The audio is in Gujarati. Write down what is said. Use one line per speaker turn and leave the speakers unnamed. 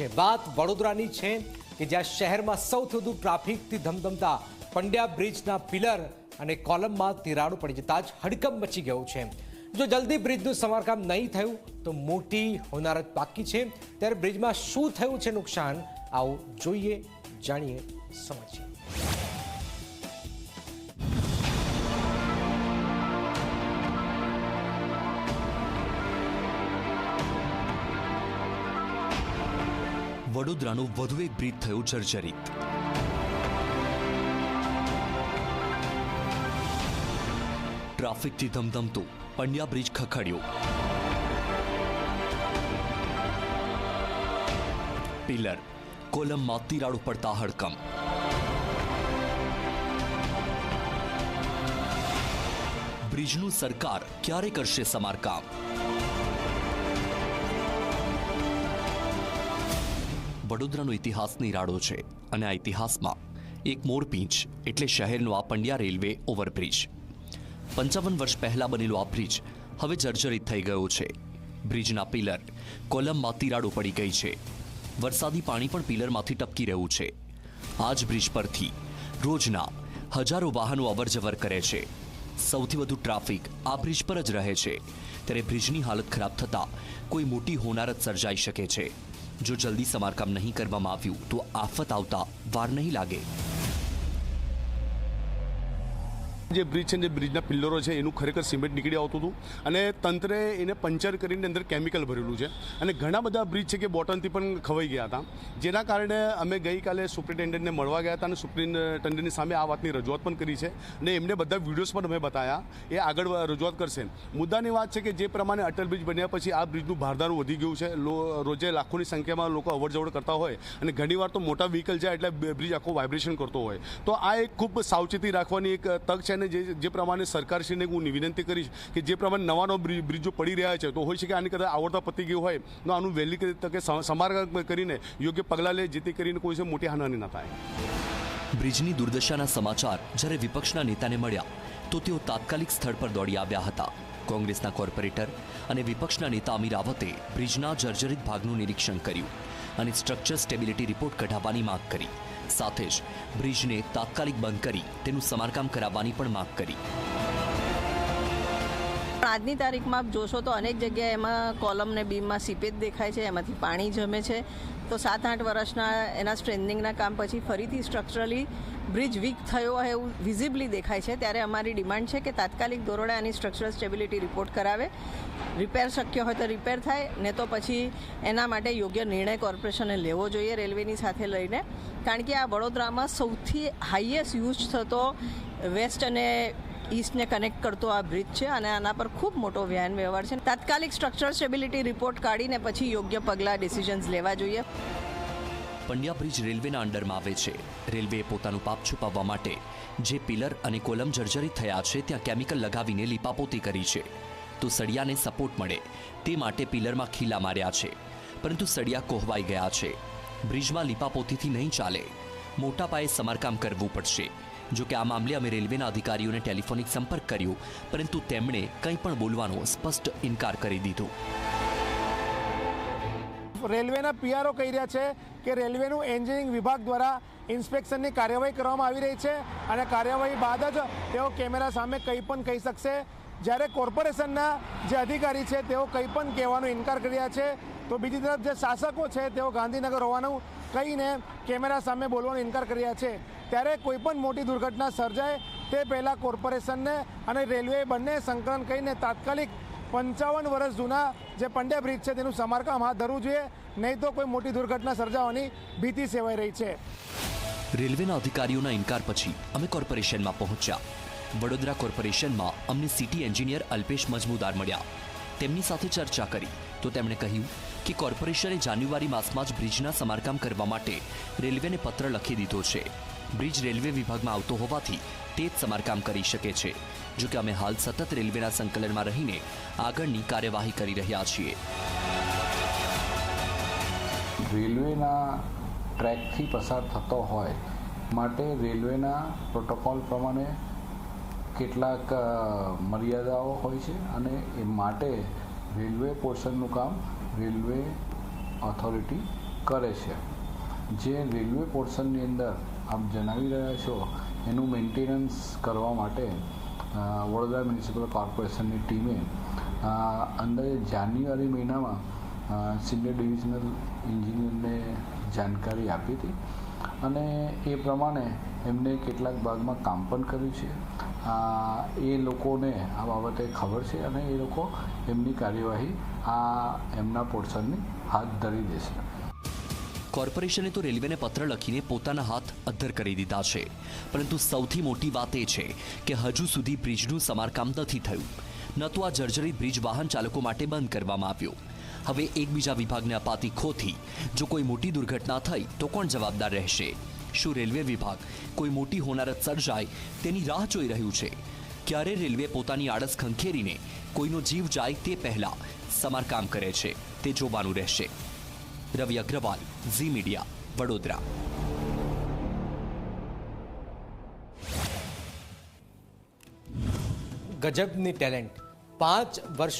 છે. વાત વડોદરાની છે કે જ્યાં શહેરમાં સૌથી વધુ ટ્રાફિકથી ધમધમતા પંડ્યા બ્રિજના પિલર અને કોલમમાં તિરાડો પડી જતા જ હડકંપ મચી ગયો છે. જો જલ્દી બ્રિજનું સમારકામ નહીં થયું તો મોટી હોનારત બાકી છે. ત્યારે બ્રિજમાં શું થયું છે નુકસાન, આવું જોઈએ, જાણીએ, સમજીએ.
વડોદરાનું વધુ એક બ્રિજ થયું જર્જરિત. ટ્રાફિકથી ધમધમતું, પંડ્યા બ્રિજ ખખડ્યો. પિલર, કોલમમાં તિરાડો પડતા હડકંપ. બ્રિજનું સરકાર ક્યારે કરશે સમારકામ? વડોદરાનો ઇતિહાસ નિરાળો છે અને આ ઇતિહાસમાં એક મોરપીંચ એટલે શહેરનો આ પંડ્યા રેલવે ઓવરબ્રિજ. પંચાવન વર્ષ પહેલાં બનેલો આ બ્રિજ હવે જર્જરિત થઈ ગયો છે. બ્રિજના પિલર કોલમમાં તિરાડો પડી ગઈ છે. વરસાદી પાણી પણ પિલરમાંથી ટપકી રહ્યું છે. આ જ બ્રિજ પરથી રોજના હજારો વાહનો અવરજવર કરે છે. સૌથી વધુ ટ્રાફિક આ બ્રિજ પર જ રહે છે. ત્યારે બ્રિજની હાલત ખરાબ થતાં કોઈ મોટી હોનારત સર્જાઈ શકે છે. જો જલ્દી સમારકામ નહીં કરવામાં આવ્યું તો આફત આવતા વાર નહીં લાગે.
જે બ્રિજ છે જે બ્રિજના પિલ્લરો છે, એનું ખરેખર સિમેન્ટ નીકળી આવતું હતું. અને તંત્રે એને પંચર કરીને અંદર કેમિકલ ભરેલું છે. અને ઘણા બધા બ્રિજ છે કે બોટલથી પણ ખવાઈ ગયા હતા. જેના કારણે અમે ગઈકાલે સુપ્રિન્ટેન્ડન્ટને મળવા ગયા હતા અને સુપ્રિન્ટેન્ડન્ટની સામે આ વાતની રજૂઆત પણ કરી છે. અને એમને બધા વિડીયોઝ પણ અમે બતાવ્યા એ આગળ રજૂઆત કરશે. મુદ્દાની વાત છે કે જે પ્રમાણે અટલ બ્રિજ બન્યા પછી આ બ્રિજનું ભારદારું વધી ગયું છે. રોજે લાખોની સંખ્યામાં લોકો અવરજવર કરતા હોય. અને ઘણીવાર તો મોટા વ્હીકલ જાય એટલે બ્રિજ આખો વાઇબ્રેશન કરતો હોય. તો આ એક ખૂબ સાવચેતી રાખવાની એક તક છે અને જે જે પ્રમાણે સરકારશ્રીને હું વિનંતી કરીશ કે જે પ્રમાણે બ્રિ- બ્રિજો પડી રહ્યા છે, તો હોય છે કે આની કદાચ આવડતા પતી ગયું હોય, તો આનું વહેલી તકે સમ- સમારકામ કરીને યોગ્ય પગલાં લે, જેથી કરીને કોઈ મોટી હાનિ ન થાય.
બ્રિજની દુર્દશાના સમાચાર જ્યારે વિપક્ષના નેતાને મળ્યા, તો તેઓ તાત્કાલિક સ્થળ પર દોડી આવ્યા હતા. કોંગ્રેસના કોર્પોરેટર અને વિપક્ષના નેતા અમીર રાવતે બ્રિજના જર્જરિત ભાગનું નિરીક્ષણ કર્યું અને સ્ટ્રક્ચર સ્ટેબિલિટી રિપોર્ટ કઢાવવાની માંગ કરી. સાથે જ બ્રિજને તાત્કાલિક બંધ કરી તેનું સમારકામ કરાવવાની પણ માંગ કરી.
આજની તારીખમાં જોશો તો અનેક જગ્યાએ એમાં કોલમ ને બીમમાં સીપેજ દેખાય છે, એમાંથી પાણી જમે છે. તો સાત આઠ વર્ષના એના સ્ટ્રેન્ડિંગના કામ પછી ફરીથી સ્ટ્રક્ચરલી બ્રિજ વીક થયો હોય એવું વિઝિબલી દેખાય છે. ત્યારે અમારી ડિમાન્ડ છે કે તાત્કાલિક ધોરણે આની સ્ટ્રક્ચરલ સ્ટેબિલિટી રિપોર્ટ કરાવે. રિપેર શક્ય હોય તો રિપેર થાય, ને તો પછી એના માટે યોગ્ય નિર્ણય કોર્પોરેશને લેવો જોઈએ રેલવેની સાથે લઈને. કારણ કે આ વડોદરામાં સૌથી હાઈએસ્ટ યુઝ થતો વેસ્ટ અને ઈસ્ટને કનેક્ટ કરતો આ બ્રિજ છે અને આના પર ખૂબ મોટો વ્યાન વ્યવહાર છે. તાત્કાલિક સ્ટ્રક્ચર સ્ટેબિલિટી રિપોર્ટ કાઢીને પછી યોગ્ય પગલાં ડિસિઝન્સ લેવા જોઈએ.
પંડ્યા બ્રિજ રેલવેના અંડરમાં આવે છે. રેલવેએ પોતાનું પાપ છુપાવવા માટે જે પિલર અને કોલમ જર્જરિત થયા છે ત્યાં કેમિકલ લગાવીને લીપાપોતી કરી છે. તો સળિયાને સપોર્ટ મળે તે માટે પિલરમાં ખીલા માર્યા છે. પરંતુ સળિયા કોહવાઈ ગયા છે. બ્રિજમાં લીપાપોતીથી નહીં ચાલે. મોટા પાયે સમારકામ કરવું પડશે. જો કે આ મામલે અમે રેલવેના અધિકારીઓને ટેલિફોનિક સંપર્ક કર્યો, પરંતુ તેમણે કંઈ પણ બોલવાનો સ્પષ્ટ ઇનકાર કરી દીધો.
રેલવેના પીઆરઓ કહી રહ્યા છે કે રેલવેનું એન્જિનિયરિંગ વિભાગ દ્વારા ઇન્સ્પેક્શનની કાર્યવાહી કરવામાં આવી રહી છે અને કાર્યવાહી બાદ જ તેઓ કેમેરા સામે કંઈ પણ કહી શકશે. જ્યારે કોર્પોરેશનના જે અધિકારી છે તેઓ કંઈ પણ કહેવાનો ઇનકાર કરી રહ્યા છે. તો બીજી તરફ જે શાસકો છે તેઓ ગાંધીનગર હોવાનું કહીને કેમેરા સામે બોલવાનો ઇનકાર કર્યા છે. ત્યારે કોઈપણ મોટી દુર્ઘટના સર્જાય તે પહેલાં કોર્પોરેશનને અને રેલવે બંને સંકલન કરીને તાત્કાલિક પંચાવન વર્ષ જૂના જે પંડ્યા બ્રિજ છે તેનું સમારકામ હાથ ધરવું જોઈએ. નહીં તો કોઈ મોટી દુર્ઘટના સર્જાવાની ભીતિ સેવાઈ રહી છે.
રેલવેના અધિકારીઓના ઇનકાર પછી અમે કોર્પોરેશનમાં પહોંચ્યા. વડોદરા કોર્પોરેશનમાં અમને સિટી એન્જિનિયર અલ્પેશ મજમુદાર મળ્યા. તેમની સાથે ચર્ચા કરી. તો તેમણે કહ્યું કે કોર્પોરેશને જાન્યુઆરી માસમાં જ બ્રિજના સમારકામ કરવા માટે રેલવેને પત્ર લખી દીધો છે. બ્રિજ રેલવે વિભાગમાં આવતો હોવાથી તે જ સમારકામ કરી શકે છે. જો કે અમે હાલ સતત રેલવેના સંકલનમાં રહીને આગળની કાર્યવાહી કરી રહ્યા છીએ.
રેલવેના ટ્રેકથી પસાર થતો હોય માટે રેલવેના પ્રોટોકોલ પ્રમાણે કેટલાક મર્યાદાઓ હોય છે અને એ માટે રેલવે પોર્શનનું કામ રેલવે ઓથોરિટી કરે છે. જે રેલવે પોર્શનની અંદર આપ જણાવી રહ્યા છો, એનું મેન્ટેનન્સ કરવા માટે વડોદરા મ્યુનિસિપલ કોર્પોરેશનની ટીમે અંદર જાન્યુઆરી મહિનામાં સિનિયર ડિવિઝનલ એન્જિનિયરને જાણકારી આપી હતી અને એ પ્રમાણે એમને કેટલાક ભાગમાં કામ પણ કર્યું છે. એ લોકોને આ બાબતે ખબર છે અને એ લોકો એમની કાર્યવાહી આ એમના પોર્શનની હાથ ધરી દેશે.
કોર્પોરેશને તો રેલવેને પત્ર લખીને પોતાના હાથ અદ્ધર કરી દીધા છે. પરંતુ સૌથી મોટી વાત એ છે કે હજુ સુધી બ્રિજનું સમારકામ નથી થયું. ન તો આ જર્જરિત બ્રિજ વાહન ચાલકો માટે બંધ કરવામાં આવ્યો. હવે એકબીજા વિભાગને અપાતી ખોથી, જો કોઈ મોટી દુર્ઘટના થઈ તો કોણ જવાબદાર રહેશે? શું રેલવે વિભાગ કોઈ મોટી હોનારત સર્જાય તેની રાહ જોઈ રહ્યું છે? ક્યારે રેલવે પોતાની આળસ ખંખેરીને કોઈનો જીવ જાય તે પહેલા સમારકામ કરે છે તે જોવાનું રહેશે. Ravi Agrawal, Zee Media, Vadodara.
ગજબની talent. પાંચ વર્ષ